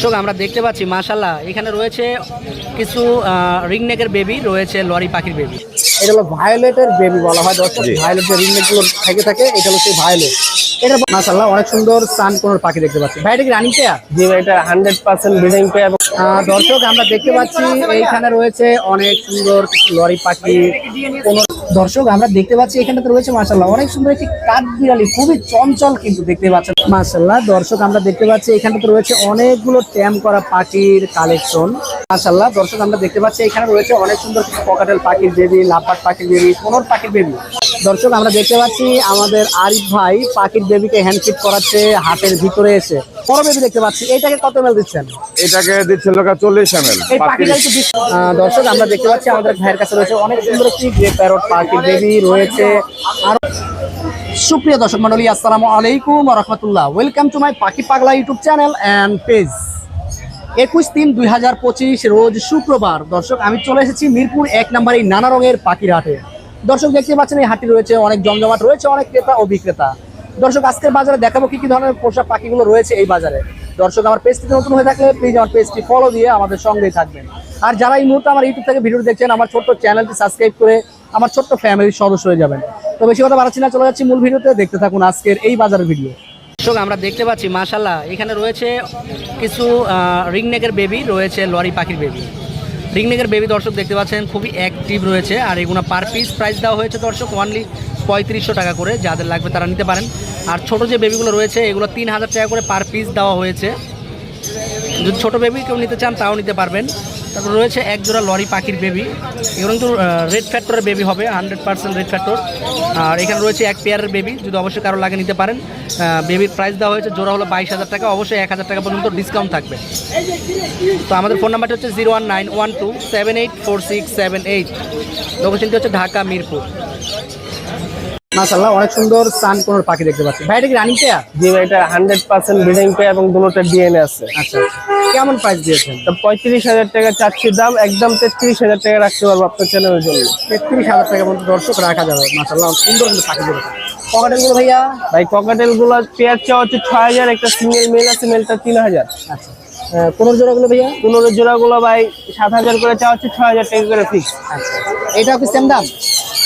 দর্শক আমরা দেখতে পাচ্ছি মাশাল্লাহ এখানে রয়েছে কিছু রিং নেকের বেবি রয়েছে লরি পাখির বেবি এটা হলো ভায়োলেটের বেবি বলা হয় দর্শক। ভায়োলেট যে রিং নেকগুলো থেকে থাকে এটা হলো সেই ভায়োলেট এটা মাশাল্লাহ অনেক সুন্দর সান কোনোর পাখি দেখতে পাচ্ছি। ভাই এটা কি রানিং পেয়ার? জি ভাই এটা হান্ড্রেড পার্সেন্ট ব্রিডিং পে আহ, দর্শক আমরা দেখতে পাচ্ছি এইখানে রয়েছে অনেক সুন্দর লরি পাখি। কোন দর্শক আমরা দেখতে পাচ্ছি এখানে তো রয়েছে মাসাল্লাহ অনেক সুন্দর একটি কাঠ বিড়ালি খুবই চঞ্চল কিন্তু দেখতে পাচ্ছেন। মাসাল্লাহ দর্শক আমরা দেখতে পাচ্ছি এখানে তো রয়েছে অনেকগুলো ট্যাম করা পাখির কালেকশন। মাসাল্লাহ দর্শক আমরা দেখতে পাচ্ছি এখানে রয়েছে অনেক সুন্দর কিছু পকাটেল পাখির বেবি লাপাট পাখির বেবি কোনোর পাখির বেবি দর্শক আমরা দেখতে পাচ্ছি আমাদের আরিফ ভাই পাখির বেবিকে হ্যান্ডফিট করাচ্ছে হাতের ভিতরে এসে। বড় বেবি দেখতে পাচ্ছি এইটাকে কত মেল দিচ্ছেন? এটাকে দিচ্ছে লোকা চল্লিশ এম এল এই পাখিটা একটু বিশ- আহ, দর্শক আমরা দেখতে পাচ্ছি আমাদের ভাইয়ের কাছে রয়েছে অনেক সুন্দর একটি প্যারট পাখি বেবি রয়েছে। আর সুপ্রিয় দর্শক মন্ডলী আসসালামু আলাইকুম রহমতুল্লাহ। ওয়েলকাম টু মাই পাখি পাগলা ইউটিউব চ্যানেল অ্যান্ড পেজ একুশ তিন দুই হাজার পঁচিশ রোজ শুক্রবার। দর্শক, আমি চলে এসেছি মিরপুর এক নম্বর এই নানা রঙের পাখির হাটে দর্শক, দেখতে পাচ্ছেন এই হাটটি রয়েছে, অনেক জমজমাট রয়েছে, অনেক ক্রেতা ও বিক্রেতা। দর্শক, আজকের বাজারে দেখাবো কি কি ধরনের পোষা পাখিগুলো রয়েছে এই বাজারে। দর্শক, আমার পেজটি নতুন হয়ে থাকলে প্লিজ আমার পেজটি ফলো দিয়ে আমাদের সঙ্গেই থাকবেন। আর যারা এই মুহূর্তে আমার ইউটিউব থেকে ভিডিও দেখছেন, আমার ছোট্ট চ্যানেলটি সাবস্ক্রাইব করে আমার ছোট্ট ফ্যামিলির সদস্য হয়ে যাবেন। তো বেশি কথা বাড়াচ্ছি না, চলে যাচ্ছি মূল ভিডিওতে। দেখতে থাকুন আজকের এই বাজারের ভিডিও দর্শক, আমরা দেখতে পাচ্ছি মাশাল্লাহ এখানে রয়েছে কিছু রিং নেকের বেবি রয়েছে লরি পাখির বেবি রিং নেকের বেবি দর্শক দেখতে পাচ্ছেন, খুবই অ্যাক্টিভ রয়েছে, আর এগুলো পার পিস প্রাইস দেওয়া হয়েছে দর্শক ওনলি পঁয়ত্রিশশো টাকা করে, যাদের লাগবে তারা নিতে পারেন। আর ছোট যে বেবিগুলো রয়েছে, এগুলো তিন হাজার টাকা করে পার পিস দেওয়া হয়েছে। যদি ছোটো বেবি কেউ নিতে চান, তাও নিতে পারবেন। তারপর রয়েছে এক জোড়া লরি পাখির বেবি এগুলো কিন্তু রেড ফ্যাক্টরের বেবি হবে হান্ড্রেড পার্সেন্ট রেড ফ্যাক্টর আর এখানে রয়েছে এক পেয়ারের বেবি যদি অবশ্যই কারও লাগে নিতে পারেন। বেবির প্রাইস দেওয়া হয়েছে, জোড়া হলো বাইশ হাজার টাকা, অবশ্যই এক হাজার টাকা পর্যন্ত ডিসকাউন্ট থাকবে। তো আমাদের ফোন নাম্বারটা হচ্ছে zero one nine one two seven eight four six seven eight লোকেশনটি হচ্ছে ঢাকা, মিরপুর। মাসাল্লাহ অনেক সুন্দর সান কোনোর পাখি দেখতে পাচ্ছি। ভাই এটা কি রানিং পেয়ার জি ভাই এটা হান্ড্রেড পার্সেন্ট ব্রিডিং পে এবং দুটোটা ডিএনএ আছে। আচ্ছা কেমন প্রাইস দিয়েছেন? তো পঁয়ত্রিশ হাজার টাকা চাচ্ছি দাম একদম তেত্রিশ হাজার টাকা রাখতে পারব আপনার চ্যানেলের জন্য। তেত্রিশ হাজার টাকা মতো দর্শক রাখা যাবে মাসাল্লাহ সুন্দর কিন্তু পাখি দেবে পকেটের ভাইয়া? ভাই ককাটেলগুলো পেয়ার চাওয়া হচ্ছে ছয় হাজার একটা সিঙ্গেল মেল আছে মেলটা তিন হাজার। আচ্ছা। কোনোর জোড়াগুলো ভাইয়া? পনেরো জোড়া গুলো ভাই সাত হাজার করে চাওয়া হচ্ছে ছয় হাজার টাকা করে ফিক্স আচ্ছা। এটাও কি সেম দাম?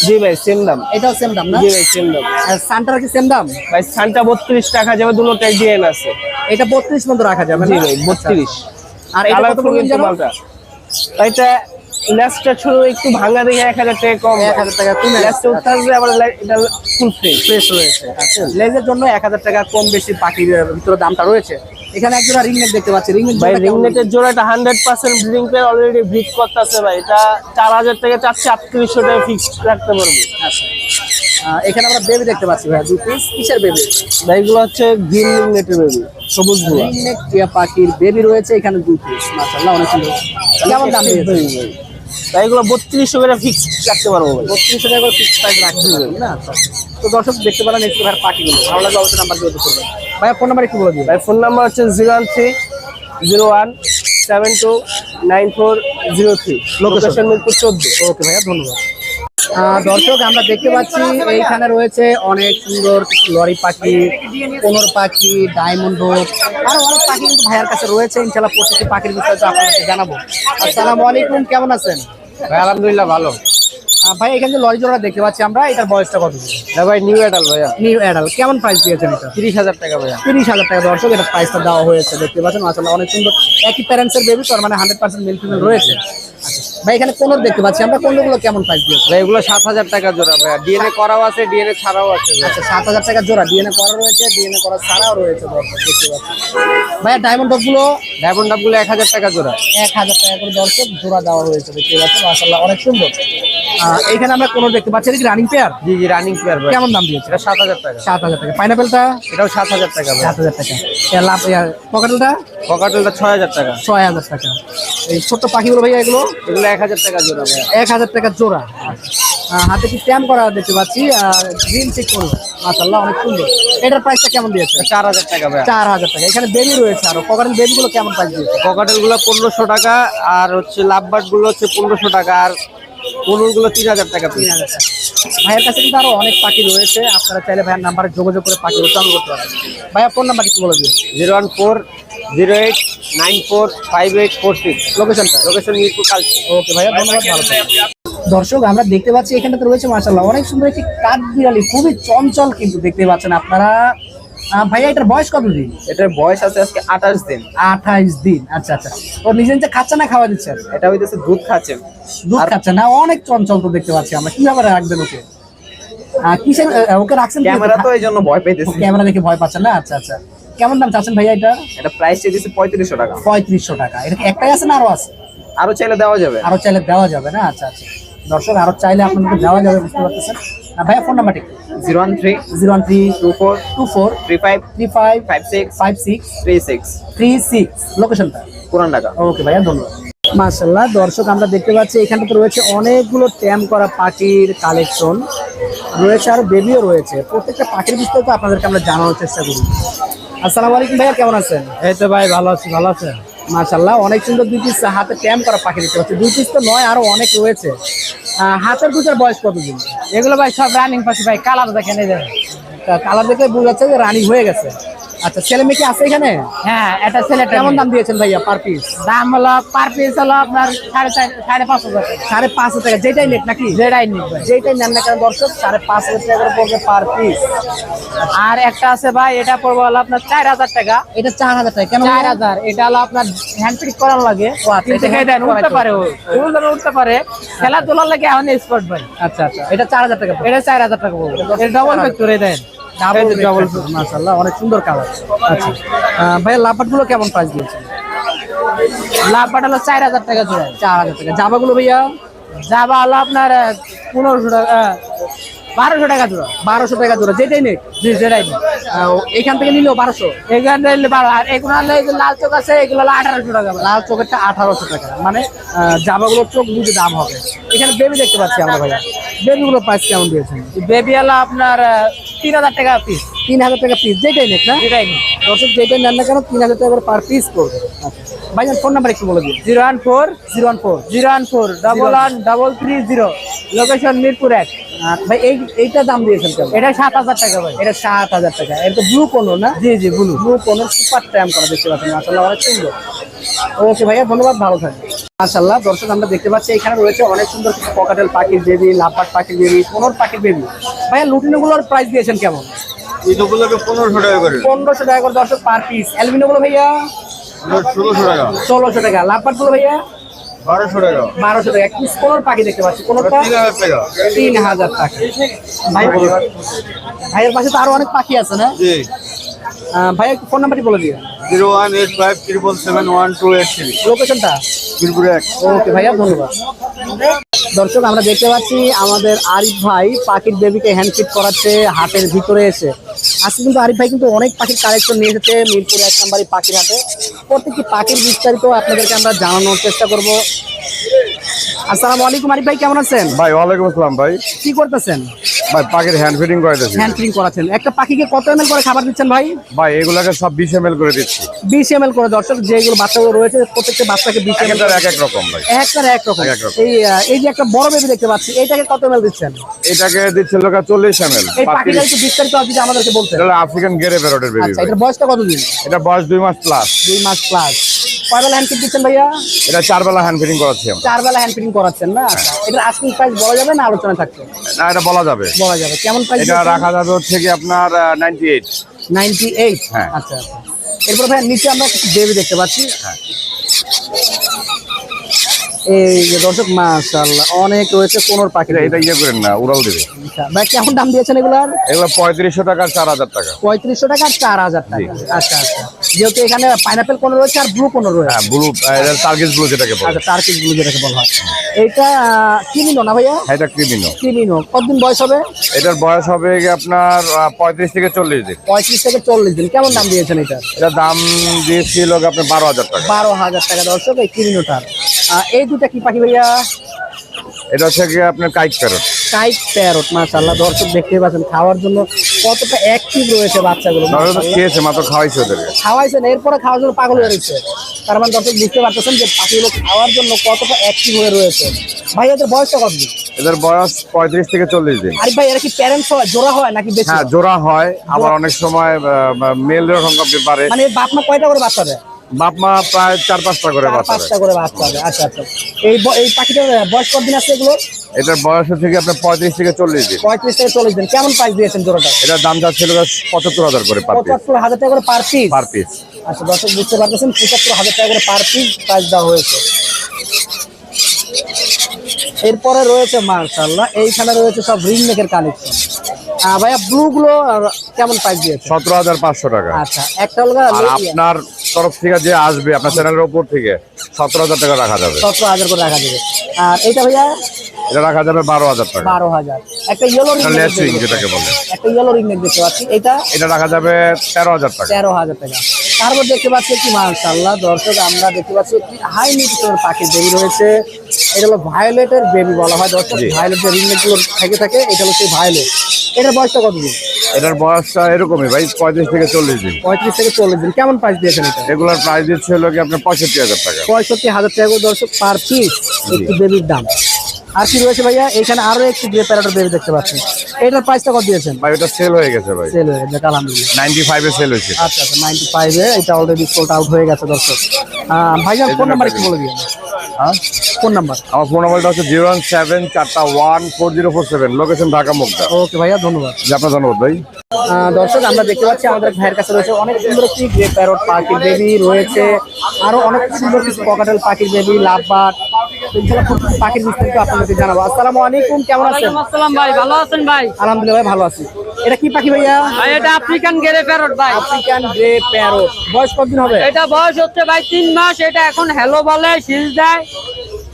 জি ভাই সেম দাম। এটাও সেম দাম না? জি ভাই সেম দাম। আর সানটার কি সেম দাম? ভাই সানটা বত্রিশ টাকা যাবে দুটোটাই ডিএন আছে। এটা বত্রিশ মতো রাখা যাবে জি ভাই বত্রিশ। আর এটা কত জানো? এটা ল্যাসটা ছোট একটু ভাঙা দেখে এক হাজার টাকা কম এক হাজার টাকা কমে। ল্যাসটা উঠতে আসবে আবার এটা ফুল ফ্রেশ ফ্রেশ রয়েছে লেজের জন্য এক হাজার টাকা কম বেশি পাখির ভিতরে দামটা রয়েছে। এখানে একজোড়া রিংনেট দেখতে পাচ্ছি। রিংনেট ভাই রিংনেটের জোড়াটা hundred percent breeding pair already breed করতেছে ভাই। এটা চার হাজার টাকা চারশো আটত্রিশশো টাকা ফিক্সড রাখতে পারব। আচ্ছা। এখানে আমরা বেবি দেখতে পাচ্ছি ভাই দুই পিস কিসের বেবি ভাই এগুলো হচ্ছে গ্রিন রিংনেটের বেবি সবুজগুলো। রিংনেট টিয়া পাখির বেবি রয়েছে এখানে দুই পিস মাশাআল্লাহ অনেক সুন্দর। কেমন দাম দিয়েছে? ভাই এগুলো বত্রিশশো করে ফিক্স রাখতে পারব ভাই। বত্রিশশো টাকা করে ফিক্স প্রাইস রাখতে হবে না? তো দর্শক দেখতে পারেন একটু ভাইয়ের পাখিগুলো ভালো লাগলে অবশ্যই নাম্বার দিয়ে করবেন। ভাইয়া ফোন নাম্বার একটু বলে দিন ভাই ফোন নাম্বার হচ্ছে zero one three zero one seven two nine four zero three location Mirpur চোদ্দ। ওকে ভাইয়া ধন্যবাদ। দর্শক, আমরা দেখতে পাচ্ছি, এইখানে রয়েছে অনেক সুন্দর লরি পাখি কোনর পাখি ডায়মন্ড আরও অনেক পাখি কিন্তু ভাইয়ার কাছে রয়েছে। ইনশাল্লাহ প্রত্যেকটি পাখির বিষয়ে আপনাদেরকে জানাব। আসসালামু আলাইকুম, কেমন আছেন? ভাই, আলহামদুলিল্লাহ ভালো। ভাই এখানে লরি জোড়া দেখতে পাচ্ছি আমরা। এটার বয়সটা কত? হ্যাঁ ভাই নিউ অ্যাডাল ভাইয়া। নিউ অ্যাডাল কেমন প্রাইস দিয়েছেন এটা? তিরিশ হাজার টাকা ভাইয়া। তিরিশ হাজার টাকা। দর্শক এটা প্রাইসটা দেওয়া হয়েছে দেখতে পাচ্ছেন। আসলে অনেক সুন্দর। একই প্যারেন্টসের বেবি তার মানে হান্ড্রেড পার্সেন্ট মিল ফিমেল রয়েছে। আচ্ছা ভাই এখানে কোনর দেখতে পাচ্ছি আমরা। কোনগুলো কেমন প্রাইস দিয়েছি? ভাই এগুলো সাত হাজার টাকা জোড়া ভাইয়া। ডিএনএ করাও আছে ডিএনএ ছাড়াও আছে আচ্ছা সাত হাজার টাকা জোড়া। ডিএনএ করা রয়েছে ডিএনএ করা ছাড়াও রয়েছে দর্শক দেখতে পাচ্ছি ভাইয়া ডায়মন্ডগুলো ডায়মন্ড ডাবগুলো এক হাজার টাকা জোড়া। এক হাজার টাকা করে দর্শক জোড়া দেওয়া হয়েছে দেখতে পাচ্ছেন। মাসাল্লাহ অনেক সুন্দর। আহ, এইখানে আমরা কোনো দেখতে পাচ্ছি এটা কি রানিং পেয়ার জি জি রানিং পেয়ার ভাই। কেমন দাম দিয়েছে? এটা সাত হাজার টাকা। সাত হাজার টাকা। পাইনাপেলটা এটাও সাত হাজার টাকা ভাই। সাত হাজার টাকা। এর লাভ পকেটলটা? ছয় হাজার টাকা। ছয় হাজার টাকা। এই ছোট্ট পাখিগুলো ভাইয়া এগুলো? এগুলো এক হাজার টাকা জোড়া এক হাজার টাকা জোড়া। হাতে কি ট্যাম করা দেখতে পাচ্ছি গ্রিন চেক করুন মাসাল্লাহ অনেক সুন্দর। এটার প্রাইসটা কেমন দিয়েছে? এটা চার হাজার টাকা ভাইয়া। চার হাজার টাকা। এখানে বেবি রয়েছে আরও। পকেটের বেবিগুলো কেমন প্রাইস দিয়েছে? ককাটেলগুলো পনেরোশো টাকা আর হচ্ছে লাভবার্ডগুলো হচ্ছে পনেরোশো টাকা আর পনেরো গুলো তিন হাজার টাকা তিন হাজার টাকা। ভাইয়ের কাছে কিন্তু আরও অনেক পাখি রয়েছে। আপনারা চাইলে ভাইয়ের নাম্বারে যোগাযোগ করে পাখি উৎপাদন করতে পারেন। ভাইয়া ফোন নাম্বার কিছু বলে দিন। Zero one four zero eight nine four five eight four six. লোকেশনটা লোকেশন মিরপুর কালচি। ওকে ভাইয়া ধন্যবাদ ভালো দর্শক আমরা দেখতে পাচ্ছি এখানে তো রয়েছে মাশাল্লাহ অনেক সুন্দর একটি কাঠ বিড়ালি খুবই চঞ্চল কিন্তু দেখতে পাচ্ছেন আপনারা। ভাইয়া এটার বয়স কত দিন এটার বয়স আছে আজকে আঠাশ দিন। আঠাইশ দিন আচ্ছা আচ্ছা। ও নিজে নিজে খাচ্ছে না খাওয়া দিচ্ছেন এটা হইতেছে দুধ খাচ্ছে। দুধ খাচ্ছে না অনেক চঞ্চল তো দেখতে পাচ্ছি আমরা। কীভাবে রাখবেন ওকে? কিসের ওকে রাখছেন ক্যামেরা তো এই জন্য ভয় পাইতেছে। ক্যামেরা দেখে ভয় পাচ্ছেন না? আচ্ছা আচ্ছা। কেমন দাম চাচ্ছেন ভাইয়া এটা? এটা প্রাইস দিচ্ছে পঁয়ত্রিশশো টাকা। পঁয়ত্রিশশো টাকা। এটা একটাই আছে না আরও আছে? আরও চাইলে দেওয়া যাবে। আরও চাইলে দেওয়া যাবে না? আচ্ছা আচ্ছা। দর্শক আরও চাইলে আপনাদেরকে দেওয়া যাবে বুঝতে পারতেছেন? ভাইয়া ফোন নাম্বারটি zero one three zero one three two four two four three five three five five six five six three six three six লোকেশনটা পুরান ঢাকা। ওকে ভাইয়া ধন্যবাদ। মাশাল্লাহ দর্শক আমরা দেখতে পাচ্ছি এখানে তো রয়েছে অনেকগুলো ট্যাম করা পাখির কালেকশন রয়েছে আর বেবিও রয়েছে। প্রত্যেকটা পাখির বিস্তারিত আপনাদেরকে আমরা জানানোর চেষ্টা করি। আসসালামু আলাইকুম ভাইয়া কেমন আছেন? এই তো ভাই ভালো আছি ভালো আছেন? মাশাল্লাহ অনেক সুন্দর দুই পিস হাতে ট্যাম করা পাখি দেখতে পাচ্ছি। দুই পিস তো নয় আরও অনেক রয়েছে। আহ, হাতের দুটার বয়স কতদিন? এগুলো ভাই সব রানিং পাখি, ভাই কালার দেখেন দেখেন কালার দেখে বোঝা যে রানিং হয়ে গেছে। আচ্ছা ছেলে মেয়ে কি আছে এখানে? হ্যাঁ এটা কেমন দাম দিয়েছেন ভাইয়া পার পিস দাম হলো পার পিস হলো আপনার সাড়ে চার সাড়ে পাঁচ হাজার। টাকা সাড়ে পাঁচ হাজার টাকা। যেটাই নেট নাকি? যেটাই ভাই। যেটাই নেন না কেন দর্শক সাড়ে পাঁচ হাজার টাকা করে পড়বে পার পিস আর একটা আছে ভাই এটা পড়বে হলো আপনার চার হাজার টাকা। এটা চার হাজার টাকা। কেন চার হাজার। এটা হলো আপনার হ্যান্ড পিক করার লাগে। আচ্ছা, উঠতে পারে উঠতে উঠতে পারে। খেলাধুলার লাগে এখন স্পট ভাই। আচ্ছা আচ্ছা। এটা চার হাজার টাকা এটা চার হাজার টাকা পড়বে। ডবল ফ্যাক্টরি দেন। ডাবল মাশাআল্লাহ অনেক সুন্দর কালার আচ্ছা। আহ, ভাইয়া লাপাটগুলো কেমন প্রাইস দিয়েছেন? লাভ পাঠালো চার হাজার টাকা জোড়া। চার হাজার টাকা। জাবা গুলো ভাইয়া? যাবা হলো আপনার পনেরোশো টাকা বারোশো টাকা জোড়া। বারোশো টাকা জোড়া। যেটাই নেই জি নিন। এখান থেকে নিলেও বারোশো? এখানে নিলে বারো আর এগুলো হলো যে লাল চোখ আছে এগুলো হলো আঠারোশো টাকা লাল চোখেরটা আঠারোশো টাকা। মানে জামাগুলোর চোখ বুঝে দাম হবে। এখানে বেবি দেখতে পাচ্ছি আমরা ভাইয়া। বেবিগুলোর প্রাইস কেমন দিয়েছেন? বেবি হলো আপনার তিন হাজার টাকা পিস তিন হাজার টাকা পিস যেটাই নেক না। যেটাই নিন দর্শক যেটাই নেন না কেন তিন হাজার টাকা করে পার পিস করবে। ভাইজান ফোন নাম্বার একটু বলে দিন। Zero one four zero one four. Zero one four double one double three zero location Mirpur এক। ভাই এই এইটা দাম দিয়েছেন কেমন? এটা সাত হাজার টাকা ভাই। এটা সাত হাজার টাকা। এটা তো ব্লু কোনো না? জি জি ব্লু ব্লু কোনো সুপার ট্যাম করা দেখতে পাচ্ছেন মাসাল্লাহ অনেক সুন্দর। ওকে ভাইয়া ধন্যবাদ ভালো থাকবেন। মাসাল্লাহ দর্শক আমরা দেখতে পাচ্ছি এখানে রয়েছে অনেক সুন্দর কিছু পকাটেল পাখির বেবি লাপাট পাখির বেবি কোনোর পাখির বেবি ভাইয়া লুটিনোগুলোর প্রাইস দিয়েছেন কেমন? পনেরোশো টাকা করে। পনেরোশো টাকা করে দর্শক পার পিস অ্যালবিনোগুলো ভাইয়া? ষোলোশো টাকা। ষোলোশো টাকা। ভাইয়া? বারোশো টাকা। বারোশো টাকা। এক কোনোর পাখি দেখতে পাচ্ছি কোনোটা তিন হাজার টাকা। ভাই ভাইয়ের পাশে তো আরও অনেক পাখি আছে না? ভাইয়া ফোন নাম্বারটি বলে দিও zero one eight five triple seven one two eight three লোকেশনটা মিরপুর এক। ওকে ভাইয়া ধন্যবাদ। দর্শক আমরা দেখতে পাচ্ছি আমাদের আরিফ ভাই পাখির দেবীকে হ্যান্ডফিট করাচ্ছে হাটের ভিতরে এসে। আজকে কিন্তু আরিফ ভাই কিন্তু অনেক পাখির কালেকশন নিয়ে এসেছে মিরপুর এক নম্বরই পাখির হাটে। প্রত্যেকটি পাখির বিস্তারিত আপনাদেরকে আমরা জানানোর চেষ্টা করব। আসসালামু আলাইকুম আরিফ ভাই কেমন আছেন? ভাই ওয়ালাইকুম আসসালাম ভাই। কি করতেছেন? ভাই পাখির হ্যান্ড ফিটিং করাইতেছি হ্যান্ড ফিটিং করাচ্ছেন। একটা পাখিকে কত এম করে খাবার দিচ্ছেন ভাই? ভাই এগুলাকে সব বিশ এম করে দিচ্ছি। বিশ এম করে দর্শক যেগুলো বাচ্চাগুলো রয়েছে প্রত্যেকটা বাচ্চাকে বিশ এম একেকটার এক এক রকম ভাই। একটার এক রকম। এক এক রকম। এই এই যে একটা বড় বেবি দেখতে পাচ্ছি এইটাকে কত এম দিচ্ছেন? এটাকে দিচ্ছে লোকা চল্লিশ এম এল এই পাখিটা একটু বিস্তারিত আপনি আমাদেরকে বলতেন। এটা আফ্রিকান গেরে বেরোটের বেবি আচ্ছা এটার বয়সটা কতদিন? এটা বয়স দুই মাস প্লাস দুই মাস প্লাস কয় বেলা হ্যান্ড ফিট দিচ্ছেন ভাইয়া? এটা চার বেলা হ্যান্ড ফিটিং করাচ্ছি আমরা। চার বেলা হ্যান্ড ফিটিং করাচ্ছেন না? আচ্ছা আজকে আস্কিং প্রাইস বলা যাবে না আলোচনা থাকছে না এটা বলা যাবে। বলা যাবে। কেমন প্রাইস এটা রাখা যাবে হচ্ছে কি আপনার নাইনটি এইট নাইনটি এইট হ্যাঁ। আচ্ছা আচ্ছা। এরপর ভাই নিচে আমরা কিছু বেবি দেখতে পাচ্ছি। হ্যাঁ। এই যে দর্শক মাশাআল্লাহ অনেক রয়েছে কোনোর পাখি এটা এটা ইয়ে করেন না উড়াল দেবে। আচ্ছা, ভাই কেমন দাম দিয়েছেন এগুলার? এগুলো পঁয়ত্রিশশো টাকা চার হাজার টাকা। পঁয়ত্রিশশো টাকা চার হাজার টাকা। আচ্ছা আচ্ছা। যেহেতু এখানে পাইনাপেল কোনো রয়েছে আর ব্লু কোনো রয়েছে। হ্যাঁ ব্লু যেটাকে বলে। আচ্ছা টার্কিশ ব্লু যেটাকে বলা হয়। কিমিনো না ভাইয়া? হ্যাঁ, এটা ক্রিমিনো কতদিন বয়স হবে? এটার বয়স হবে আপনার পঁয়ত্রিশ থেকে চল্লিশ দিন। পঁয়ত্রিশ থেকে চল্লিশ দিন। কেমন দাম দিয়েছেন এটা? এটার দাম দিয়েছিল আপনার বারো হাজার টাকা। বারো হাজার টাকা দর্শক এই কিমিনোটার আহ, এই দুটা কি পাখি ভাইয়া? এটা হচ্ছে গিয়ে আপনার কাইক প্যারট। কাইট প্যারট মাশাআল্লাহ। দর্শক দেখতে পাচ্ছেন খাওয়ার জন্য কতটা অ্যাক্টিভ রয়েছে বাচ্চাগুলো খেয়েছে মাত্র খাওয়াইছে ওদেরকে খাওয়াইছেন এরপরে খাওয়ার জন্য পাগল হয়ে রয়েছে। তার মানে দর্শক বুঝতে পারতেছেন যে পাখিগুলো খাওয়ার জন্য কতটা অ্যাক্টিভ হয়ে রয়েছে। ভাই এদের বয়সটা কতদিন এদের বয়স পঁয়ত্রিশ থেকে চল্লিশ দিন। আরে ভাই এরা কি প্যারেন্টস হয় জোড়া হয় নাকি বেশি? হ্যাঁ জোড়া হয়। আবার অনেক সময় মেলের সংখ্যা পারে মানে বাপ মা কয়টা করে বাচ্চা দেয়? বাপ মা প্রায় চার পাঁচটা করে বাচ্চা পাঁচটা করে বাচ্চা হবে। আচ্ছা আচ্ছা। এই এই পাখিটার বয়স কতদিন আছে এগুলো এটার বয়স হচ্ছে কি আপনার পঁয়ত্রিশ থেকে চল্লিশ দিন। পঁয়ত্রিশ থেকে চল্লিশ দিন। কেমন প্রাইস দিয়েছেন জোড়াটা? এটার দাম যাচ্ছিল পঁচাত্তর হাজার করে পঁচাত্তর হাজার টাকা করে পার পিস পার পিস আচ্ছা দর্শক বুঝতে পারতেছেন? পঁচাত্তর হাজার টাকা করে পার পিস প্রাইস দেওয়া হয়েছে। এরপরে রয়েছে মার্শাল্লাহ এইখানে রয়েছে সব রিং নেকের কালেকশন ভাইয়া ব্লু গুলো কেমন প্রাইস দিয়েছে সতেরো হাজার পাঁচশো টাকা। আচ্ছা একটা আপনার তরফ থেকে যে আসবে আপনার চ্যানেলের উপর থেকে সতেরো হাজার টাকা রাখা যাবে। সতেরো হাজার করে রাখা যাবে। আর এটা ভাইয়া? এটা রাখা যাবে বারো হাজার টাকা। বারো হাজার। একটা ইয়েলো রিং রিং যেটাকে বলে। একটা ইয়েলো রিং দেখতে পাচ্ছি। এটা? এটা রাখা যাবে তেরো হাজার টাকা। তেরো হাজার টাকা। তারপর দেখতে পাচ্ছি একটি মার্শাল্লাহ দর্শক আমরা দেখতে পাচ্ছি একটি হাই নিউট্রিশনের পাখির বেবি রয়েছে। এটা হলো ভায়োলেটের বেবি বলা হয় দর্শক। ভায়োলেট যে রিংনেটগুলো থেকে থাকে এটা হলো সেই ভায়োলেট এটার বয়সটা কতদিন? এটার বয়সটা এরকমই ভাই পঁয়ত্রিশ থেকে চল্লিশ দিন। পঁয়ত্রিশ থেকে চল্লিশ দিন। কেমন প্রাইস দিয়েছেন এটা? রেগুলার প্রাইস দিচ্ছে হলো কি আপনার পঁয়ষট্টি হাজার টাকা। পঁয়ষট্টি হাজার টাকা দর্শক পার পিস একটু বেবির দাম। আর কি রয়েছে ভাইয়া? এখানে আরও একটি গ্রে প্যারাটের বেবি দেখতে পাচ্ছি এটার প্রাইসটা কত দিয়েছেন? ভাই ওটা সেল হয়ে গেছে ভাই। সেল হয়ে গেছে আলহামদুলিল্লাহ। নাইনটি ফাইভে সেল হয়েছে। আচ্ছা আচ্ছা নাইনটি ফাইভে এটা অলরেডি সোল্ড আউট হয়ে গেছে দর্শক। ভাইজান ফোন নাম্বার একটু বলে দিন হ্যাঁ? Phone number? আমার ফোন নাম্বারটা হচ্ছে জিরো ওয়ান সেভেন চারটা one four zero four seven. Location Dhaka Mugda. Okay ভাইয়া ধন্যবাদ। জি আপনার ধন্যবাদ ভাই। আহ, দর্শক আমরা দেখতে পাচ্ছি আমাদের ভাইয়ের কাছে রয়েছে অনেক সুন্দর একটি গ্রে প্যারট পাখির বেবি রয়েছে। আরও অনেক সুন্দর কিছু পকাটেল পাখির বেবি লাভবাট পাখির বিস্তারিত আপনাদেরকে জানাব। আসসালামু আলাইকুম কেমন আছেন? আসসালাম ভাই ভালো আছেন ভাই? আলহামদুলিল্লাহ ভাই ভালো আছি। এটা কি পাখি ভাইয়া? ভাই এটা আফ্রিকান গেরে প্যারট ভাই। আফ্রিকান গ্রে প্যারট বয়স কতদিন হবে? এটা বয়স হচ্ছে ভাই তিন মাস এটা এখন হ্যালো বলে শিল দেয়।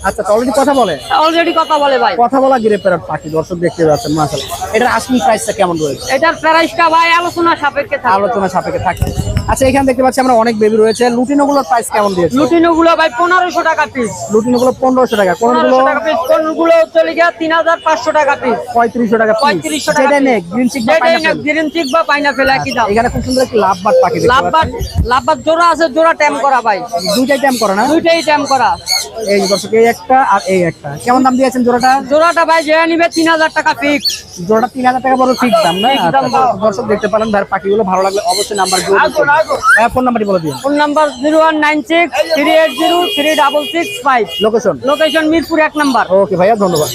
আচ্ছা অলরেডি কথা বলে? অলরেডি কথা বলে ভাই। কথা বলা গ্রে প্যারট পাখি দর্শক দেখতে পাচ্ছেন মাশাআল্লাহ। এটার প্রাইসটা কেমন রয়েছে? এটার প্রাইসটা ভাই আলোচনা সাপেক্ষে থাকে আলোচনা সাপেক্ষে থাকে আচ্ছা এখানে দেখতে পাচ্ছি আমরা অনেক বেবি রয়েছে। লুটিনো গুলোর প্রাইস কেমন দিয়েছে? লুটিনো গুলো ভাই পনেরোশো টাকা পিস লুটিনো গুলো পনেরোশো টাকা। কোনগুলো? পনেরোশো টাকা পিস কোনগুলো চলে গিয়ে তিন হাজার পাঁচশো টাকা পিস পঁয়ত্রিশশো টাকা পঁয়ত্রিশশো টাকা নেক গ্রিন চিক বা pineapple। গ্রিন চিক বা পাইনাপেল একই দাম। এখানে খুব সুন্দর একটি লাভবাট পাখি লাভবাদ পাচ্ছি। জোড়া আছে জোড়া ট্যাম করা ভাই। দুইটাই টাইম করে না? দুইটাই ট্যাম করা। এই দর্শক এই একটা আর এই একটা। কেমন দাম দিয়েছেন জোড়াটা? জোড়াটা ভাই যে নিবে তিন হাজার টাকা ফিক্স জোড়াটা তিন হাজার টাকা বড় ঠিক দাম না? আচ্ছা, দর্শক দেখতে পারেন ভাইয়ের পাখিগুলো ভালো লাগলে অবশ্যই নাম্বার ভাইয়া ফোন নাম্বারটি বলে দিন। Phone number zero one nine six three eight zero three double six five. Location location Mirpur এক নাম্বার। ওকে ভাইয়া ধন্যবাদ।